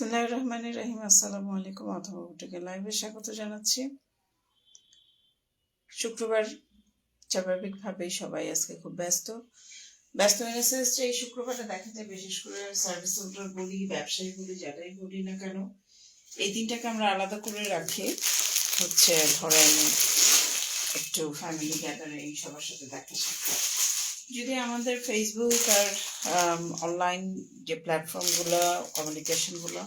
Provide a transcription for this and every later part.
বিসমুল্লাহ রহমান রহিম। আসসালামু আলাইকুম অথবা উঠেকে লাইভে স্বাগত জানাচ্ছি। শুক্রবার স্বাভাবিকভাবেই সবাই আজকে খুব ব্যস্ত। ব্যস্ত মেসেজ এসছে এই শুক্রবারটা দেখা যায়, বিশেষ করে সার্ভিস সেন্টার বলি, ব্যবসায়ী বলি, যারাই বলি না কেন, এই দিনটাকে আমরা আলাদা করে রাখি। হচ্ছে ধরেন একটু ফ্যামিলি গ্যাদারিং সবার সাথে দেখা সাক্ষাৎ যদি আমাদের ফেসবুক আর অনলাইন যে প্ল্যাটফর্মগুলো কমিউনিকেশনগুলো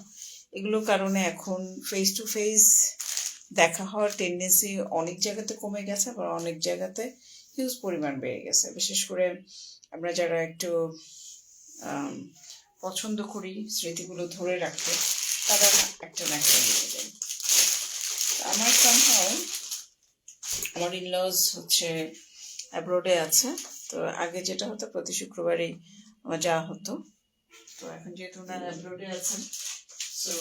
এগুলোর কারণে এখন ফেস টু ফেস দেখা হওয়ার টেন্ডেন্সি অনেক জায়গাতে কমে গেছে, আবার অনেক জায়গাতে হিউজ পরিমাণ বেড়ে গেছে। বিশেষ করে আমরা যারা একটু পছন্দ করি স্মৃতিগুলো ধরে রাখতে, তারা একটা না একটা নিয়ে যায়। আমার সামহাও আমার ইনলজ হচ্ছে অ্যাব্রোডে আছে। তো আগে যেটা হতো, প্রতি শুক্রবারই যাওয়া হতো। তো এখন যেহেতু ওনারা অ্যাব্রোডে আছেন, তো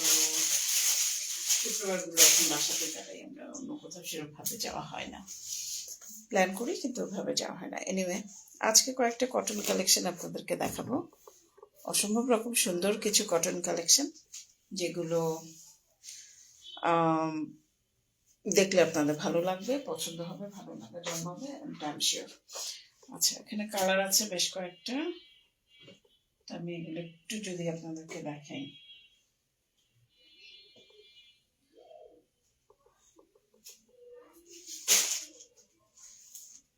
শুক্রবারগুলো এখন বাসাতে কাটাই আমরা অন্য কোথাও সেরকমভাবে যাওয়া হয় না। প্ল্যান করি, কিন্তু ওভাবে যাওয়া হয় না। এনিওয়ে আজকে কয়েকটা কটন কালেকশন আপনাদেরকে দেখাবো। অসম্ভব রকম সুন্দর কিছু কটন কালেকশন যেগুলো দেখলে আপনাদের ভালো লাগবে, পছন্দ হবে, ভালো লাগবে জন্মাবে আই শিওর আচ্ছা এখানে কালার আছে বেশ কয়েকটা। আমি এগুলো একটু যদি আপনাদেরকে দেখাই।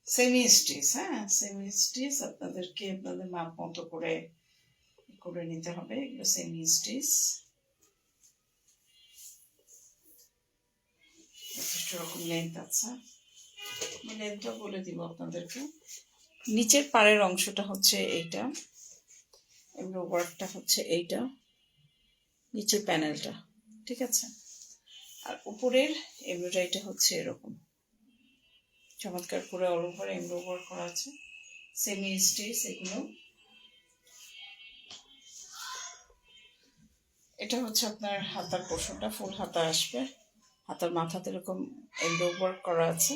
সেমি স্টিচ হ্যাঁ? সেমি স্টিচ আপনাদেরকে আপনাদের মাপ মতো করে করে নিতে হবে। এগুলো সেমি স্টিচ রকম লেন্থ আছে। আমি লেন্থটা বলে দিব আপনাদেরকে। নিচের পাড়ের অংশটা হচ্ছে এইটা। এমনি ওয়ার্কটা হচ্ছে এইটা। নিচের প্যানেলটা, ঠিক আছে? আর উপরের এমব্রয়ডারিটা হচ্ছে এরকম। চমৎকার করে অল ওভার এমব্রো করা আছে। সেমি স্টিচ এগুলো এটা হচ্ছে আপনার হাতার পোর্শনটা ফুল হাতা আসবে। হাতার মাথাতে এরকম এমব্রো ওয়ার্ক করা আছে।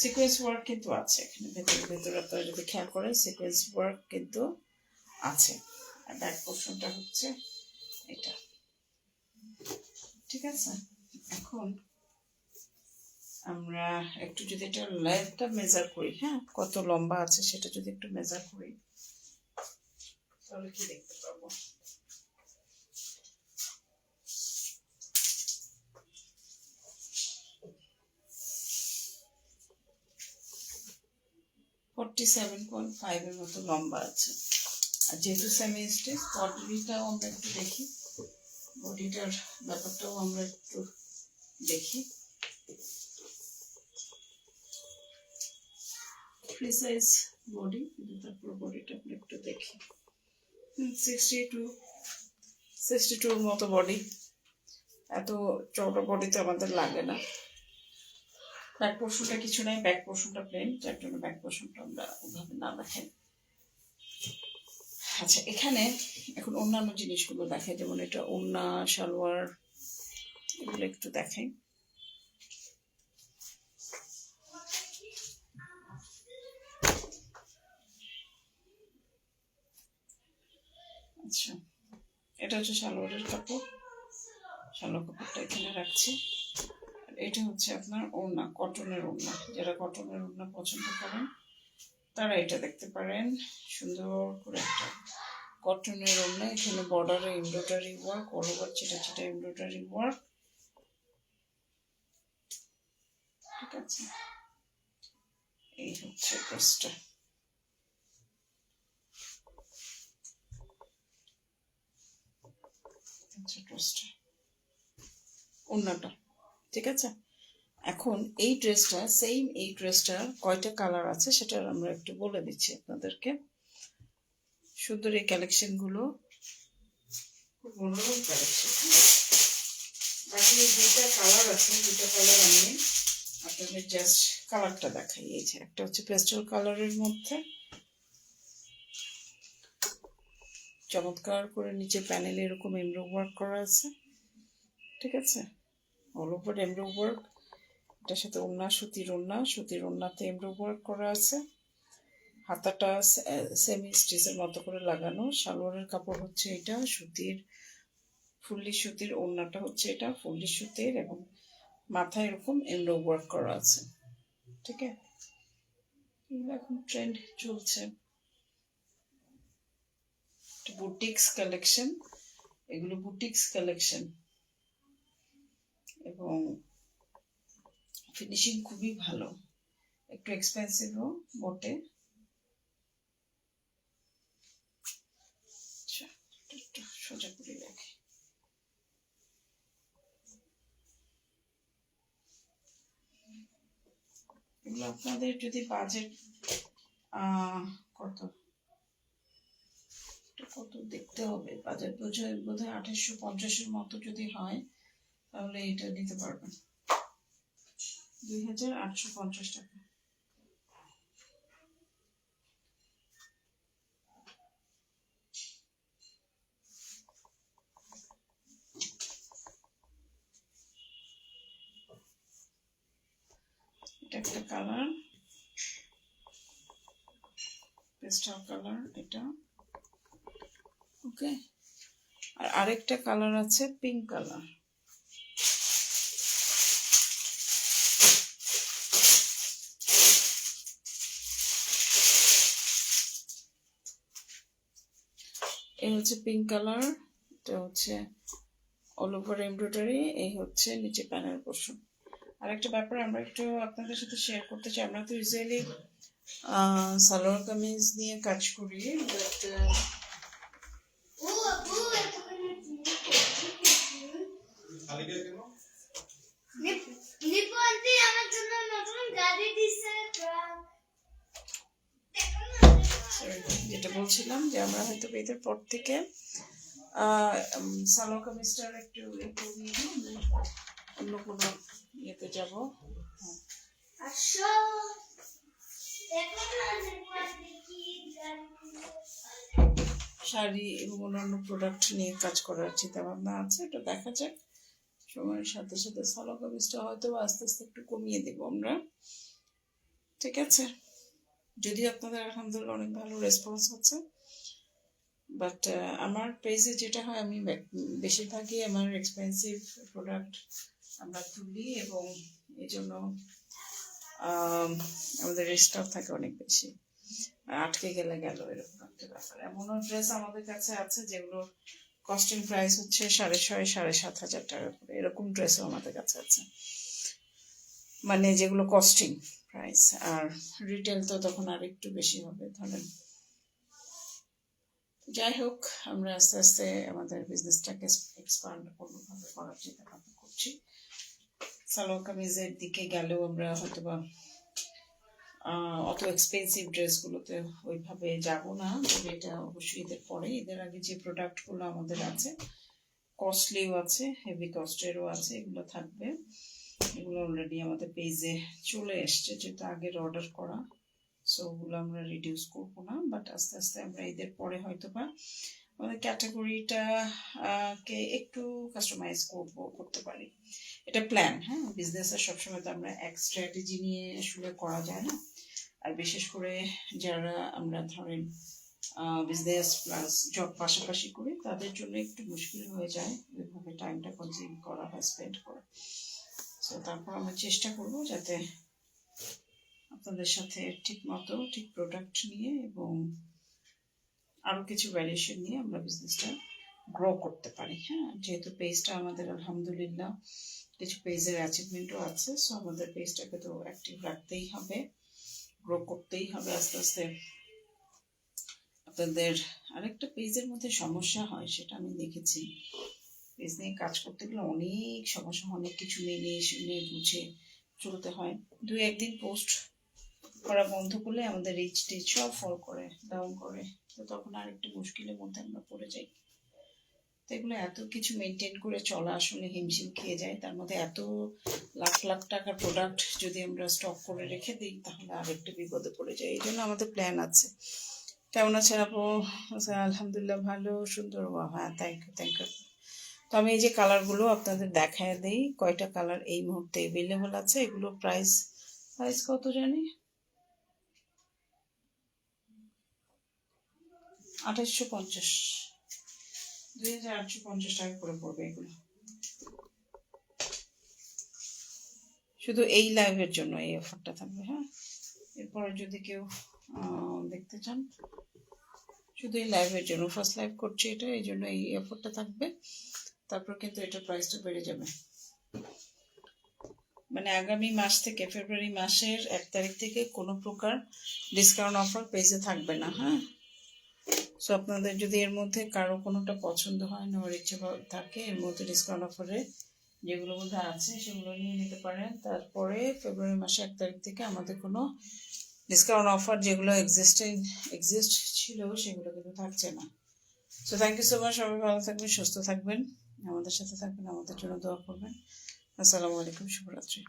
সিকোয়েন্স ওয়ার্ক কিন্তু আছে এখানে, ভেতরে ভেতরে আপনারা যদি খেয়াল করেন সিকোয়েন্স ওয়ার্ক কিন্তু আছে। আর ব্যাক পোর্শনটা হচ্ছে এটা। ঠিক আছে? এখন আমরা একটু যদি এটা লেন্থটা মেজার করি হ্যাঁ? কত লম্বা আছে সেটা যদি একটু মেজার করি, তাহলে কি দেখতে পাবো? ফোরটি সেভেন পয়েন্ট ফাইভের মতো লম্বা আছে। আর যেহেতু সেমি বডিটাও আমরা একটু দেখি। বডিটার ব্যাপারটাও আমরা একটু দেখি। ফ্রি সাইজ বডি কিন্তু তারপর বডিটা আমরা একটু দেখি। সিক্সটি টু সিক্সটি টুর মতো বডি এত চওড়া বডিতে আমাদের লাগে না। ব্যাক পোর্শনটা কিছু নাই, ব্যাক পোর্শনটা প্লেন যার জন্য ব্যাক পোর্শনটা আমরা ওভাবে না দেখেন আচ্ছা এখানে এখন অন্যান্য জিনিসগুলো দেখে যেমন এটা ওন্না সালোয়ার, এগুলো একটু দেখাই। আচ্ছা এটা হচ্ছে সালোয়ারের কাপড়। সালোয়ার কাপড়টা এখানে রাখছি। এটা হচ্ছে আপনার ওড়না, কটনের ওড়না। যারা কটনের ওড়না পছন্দ করেন, তারা এটা দেখতে পারেন। সুন্দর করে একটা কটনের ওড়না। এখানে বর্ডারে এমব্রয়ডারি ওয়ার্ক অল ওভার চিটা চিটা এমব্রয়ডারি ওয়ার্ক ঠিক আছে? এই হচ্ছে ড্রেসটা। ড্রেসটা। ওড়নাটা। ঠিক আছে? এখন এই ড্রেসটা সেম এই ড্রেসটা কয়টা কালার আছে সেটা আমরা একটু বলে দিচ্ছি আপনাদেরকে। সুন্দর এই কালেকশনগুলো কালেকশন আসলে দুইটা কালার আছে আমি জাস্ট কালারটা একটা হচ্ছে কালারের মধ্যে। চমৎকার করে নিচে প্যানেলে এরকম এমব্রো ওয়ার্ক করা আছে। ঠিক আছে? অল ওভার এমব্রো ওয়ার্ক, এটার সাথে ওড়না, সুতির ওড়না, সুতির ওড়নাতে এমব্রো ওয়ার্ক করা আছে। হাতাটা সেমি স্টিচের মতো করে লাগানো। সালোয়ারের কাপড় হচ্ছে এটা, সুতির, ফুললি সুতির ওড়নাটা হচ্ছে এটা, ফুললি সুতির এবং মাথায় এরকম এমব্রো ওয়ার্ক করা আছে। ঠিক আছে? এগুলো এখন ট্রেন্ড চলছে। বুটিক্স কালেকশন, এগুলো বুটিক্স কালেকশন। এবং ফিনিশিং খুবই ভালো। একটু এক্সপেন্সিভও বটে। আচ্ছা, সোজা করে রাখি এগুলো আপনাদের যদি বাজেট কত? কত দেখতে হবে। বাজেট বোঝে বোধ হয় আঠাশশো পঞ্চাশের মতো যদি হয় তাহলে এটা নিতে পারবেন। দুই হাজার আটশো পঞ্চাশ টাকা। একটা কালার। পেস্টাল কালার এটা। ওকে। আর আরেকটা কালার আছে পিঙ্ক কালার। এই হচ্ছে পিঙ্ক কালার এটা হচ্ছে অল ওভার এমব্রয়ডারি এই হচ্ছে নিচে প্যানেল পোর্শন আর একটা ব্যাপার আমরা একটু আপনাদের সাথে শেয়ার করতে চাই আমরা তো ইউজুয়ালি সালোয়ার কামিজ নিয়ে কাজ করি বাট ও বলছিলাম যে আমরা হয়তো ঈদের পর থেকে সালোয়ার কামিজটার একটু একটু নিয়ে অন্য কোনো ইয়েতে যাব। গাড়ি শাড়ি এবং অন্যান্য প্রোডাক্ট নিয়ে কাজ করার চিন্তা ভাবনা আছে এটা দেখা যাক। সময়ের সাথে সাথে সালোয়ার কামিজটা হয়তো আস্তে আস্তে একটু কমিয়ে দেবো আমরা। ঠিক আছে? যদিও আপনাদের আলহামদুলিল্লাহ অনেক ভালো রেসপন্স হচ্ছে বাট আমার পেজে যেটা হয়, আমি বেশিরভাগই আমার এক্সপেন্সিভ প্রোডাক্ট আমরা তুলি এবং এই জন্য আমাদের স্টক থাকে অনেক বেশি। আটকে গেলে গেল এরকম একটা ব্যাপার। এমনও ড্রেস আমাদের কাছে আছে যেগুলোর কস্টিং প্রাইস হচ্ছে সাড়ে ছয়, সাড়ে সাত হাজার টাকা করে। এরকম ড্রেসও আমাদের কাছে আছে। মানে যেগুলো কস্টিং প্রাইস আর রিটেল তো তখন আর একটু বেশি হবে, ধরেন। যাই হোক, আমরা আস্তে আস্তে আমাদের বিজনেসটাকে এক্সপান্ড অন্যভাবে করার চিন্তা ভাবনা করছি। সালোয়ার কামিজের দিকে গেলেও আমরা হয়তোবা অত এক্সপেন্সিভ ড্রেসগুলোতে ওইভাবে যাব না, তবে এটা অবশ্যই ঈদের পরে। ঈদের আগে যে প্রোডাক্টগুলো আমাদের আছে কস্টলিও আছে হেভি কস্টেরও আছে, এগুলো থাকবে। এগুলো অলরেডি আমাদের পেজে চলে এসছে, যেটা আগের অর্ডার করা। সো ওগুলো আমরা রিডিউস করব না বাট আস্তে আস্তে আমরা এদের পরে হয়তো বা আমাদের ক্যাটাগরিটা কে একটু কাস্টমাইজ করব, করতে পারি। এটা প্ল্যান হ্যাঁ? বিজনেসের সবসময় তো আমরা এক স্ট্র্যাটেজি নিয়ে আসলে করা যায় না। আর বিশেষ করে যারা আমরা ধরেন বিজনেস প্লাস জব পাশাপাশি করি, তাদের জন্য একটু মুশকিল হয়ে যায়। ওইভাবে টাইমটা কনজিউম করা হয় স্পেন্ড করা। সো তারপর আমরা চেষ্টা করব যাতে আপনাদের সাথে ঠিক মতো, ঠিক প্রোডাক্ট নিয়ে এবং আরও কিছু ভ্যারিয়েশন নিয়ে আমরা বিজনেসটা গ্রো করতে পারি। হ্যাঁ যেহেতু পেজটা আমাদের আলহামদুলিল্লাহ কিছু পেজের অ্যাচিভমেন্টও আছে সো আমাদের পেজটাকে তো অ্যাক্টিভ রাখতেই হবে গ্রো করতেই হবে আস্তে আস্তে। আপনাদের আরেকটা পেজের মধ্যে সমস্যা হয়, সেটা আমি দেখেছি। পেজ নিয়ে কাজ করতে গেলে অনেক সমস্যা অনেক কিছু মেনে শুনে বুঝে চলতে হয়। দু একদিন পোস্ট করা বন্ধ করলে আমাদের রিচ টিচ সব ফল করে ডাউন করে। তো তখন আর একটু মুশকিলের মধ্যে আমরা পড়ে যাই। তো এগুলো এত কিছু মেনটেন করে চলা আসলে হিমশিম খেয়ে যায়। তার মধ্যে এত লাখ লাখ টাকার প্রোডাক্ট যদি আমরা স্টক করে রেখে দিই, তাহলে আর একটু বিপদে পড়ে যায় এই জন্য আমাদের প্ল্যান আছে। কেমন আছেন আপু? আলহামদুলিল্লাহ ভালো, সুন্দর। হ্যাঁ থ্যাংক ইউ থ্যাংক ইউ তো আমি এই যে কালারগুলো আপনাদের দেখায় দেই, কয়টা কালার এই মুহূর্তে অ্যাভেলেবল আছে? এগুলো প্রাইস প্রাইস কত জানি? আঠাশশো পঞ্চাশ। দুই হাজার আটশো পঞ্চাশ টাকা করে পড়বে এগুলো। শুধু এই লাইভের জন্য এই অফারটা থাকবে হ্যাঁ? এরপরে যদি কেউ দেখতে চান, শুধু এই লাইভের জন্য ফার্স্ট লাইভ করছি এটা, এই জন্য এই অফারটা থাকবে। তারপর কিন্তু এটার প্রাইসটা বেড়ে যাবে। মানে আগামী মাস থেকে ফেব্রুয়ারি মাসের এক তারিখ থেকে কোনো প্রকার ডিসকাউন্ট অফার পেজে থাকবে না হ্যাঁ? সো আপনাদের যদি এর মধ্যে কারও কোনোটা পছন্দ হয়, নেওয়ার ইচ্ছে থাকে, এর মধ্যে ডিসকাউন্ট অফারে যেগুলোর মধ্যে আছে, সেগুলো নিয়ে নিতে পারেন। তারপরে ফেব্রুয়ারি মাসে এক তারিখ থেকে আমাদের কোনো ডিসকাউন্ট অফার যেগুলো এক্সিস্টিং এক্সিস্ট ছিল, সেগুলো কিন্তু থাকছে না। So thank you so much সবাই ভালো থাকবেন, সুস্থ থাকবেন। আমাদের সাথে থাকবেন আমাদের জন্য দোয়া করবেন। আসসালামু আলাইকুম শুভরাত্রি।